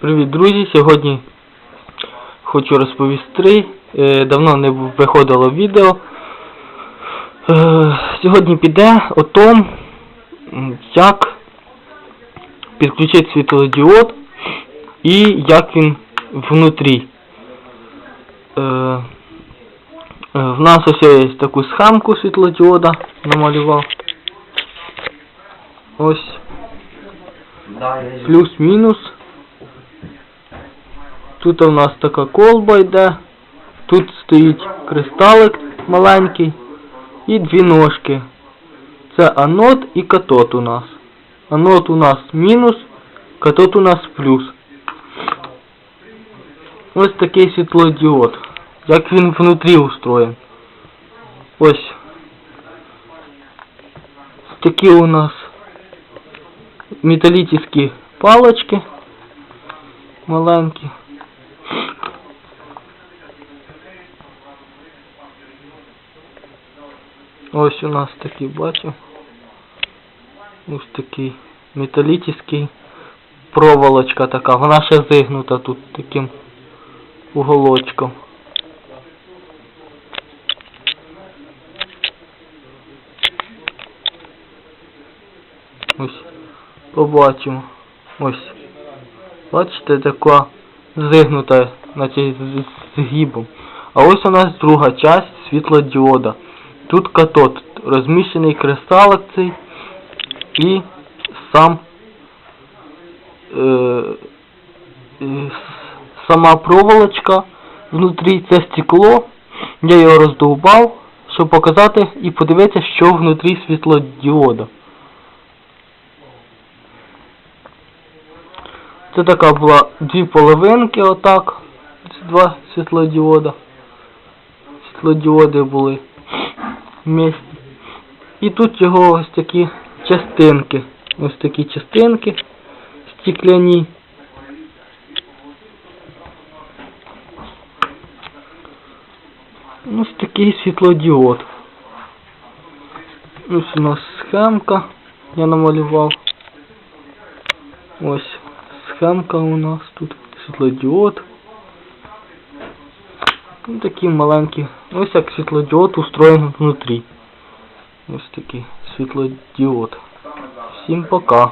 Привіт, друзі! Сьогодні хочу розповісти. е, Давно не виходило відео. Е, Сьогодні піде о том, як підключити світлодіод і як він внутрі. Е, В нас ось є таку схемку світлодіода намалював. Ось плюс-мінус. Тут у нас така колба йде. Тут стоїть кристалик маленький і дві ножки. Це анод і катод у нас. Анод у нас мінус, катод у нас плюс. Ось такий світлодіод. Як він внутрі устроєн. Ось. Такі у нас металлические палочки маленькі. Ось у нас такий, бачу. Ось такий металлический проволочка така. Вона ще зигнута тут таким уголочком. Ось побачимо. Ось. Бачите, така зигнута на цій з- згибом. А ось у нас друга часть світлодіода. Тут катод, розміщений кристалик цей і сам е, сама проволочка внутрі це стекло. Я його роздовбав, щоб показати і подивитися, що внутрі світлодіода. Це така була дві половинки, отак. Два світлодіода. Світлодіоди були вместе. І тут його ось такі частинки. Ось такі частинки стекляні. Ось такий світлодіод. Ось у нас схемка. Я намалював. Ось схемка у нас тут світлодіод. Ну, такі маленькі. Ось як світлодіод устроєн внутрі. Ось такий світлодіод. Всім пока.